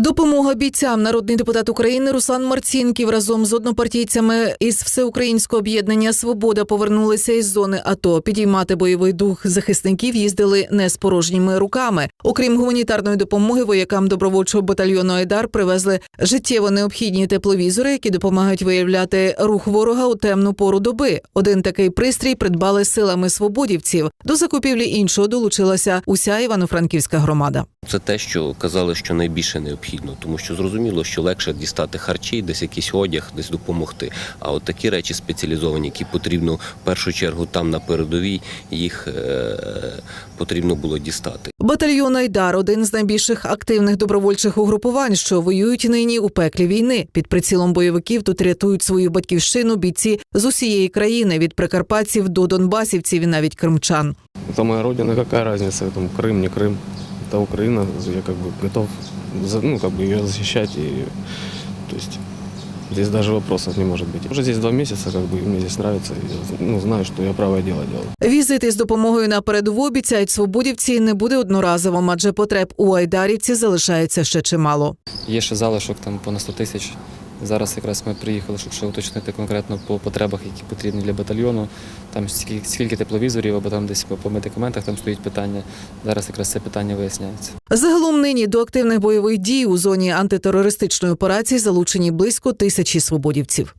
Допомога бійцям. Народний депутат України Руслан Марцінків разом з однопартійцями із всеукраїнського об'єднання Свобода повернулися із зони АТО. Підіймати бойовий дух захисників їздили не з порожніми руками. Окрім гуманітарної допомоги, воякам добровольчого батальйону Айдар привезли життєво необхідні тепловізори, які допомагають виявляти рух ворога у темну пору доби. Один такий пристрій придбали силами свободівців. До закупівлі іншого долучилася уся івано-франківська громада. Це те, що казали, що найбільше необхідно, тому що зрозуміло, що легше дістати харчі, десь якийсь одяг, десь допомогти. А от такі речі спеціалізовані, які потрібно в першу чергу там на передовій, їх е- потрібно було дістати. Батальйон Айдар один з найбільших активних добровольчих угрупувань, що воюють нині у пеклі війни. Під прицілом бойовиків тут рятують свою батьківщину бійці з усієї країни від прикарпатців до донбасівців і навіть кримчан. Это моя родина, какая разница, там Крым, не Крым. Это Украина, я как бы готов за- ну, как бы ее защищать. И, то есть здесь даже вопросов не может быть. Уже здесь два месяца, как бы, и мне здесь нравится. и я, ну, знаю, что я правое дело делаю. Візит із допомогою на передову обіцяють свободівці не буде одноразовим, адже потреб у айдарівці залишається ще чимало. Є ще залишок там понад 100 тисяч. Зараз якраз ми приїхали, щоб ще уточнити конкретно по потребах, які потрібні для батальйону. Там скільки, скільки тепловізорів, або там десь по, медикаментах там стоїть питання. Зараз якраз це питання виясняється. Загалом нині до активних бойових дій у зоні антитерористичної операції залучені близько тисячі свободівців.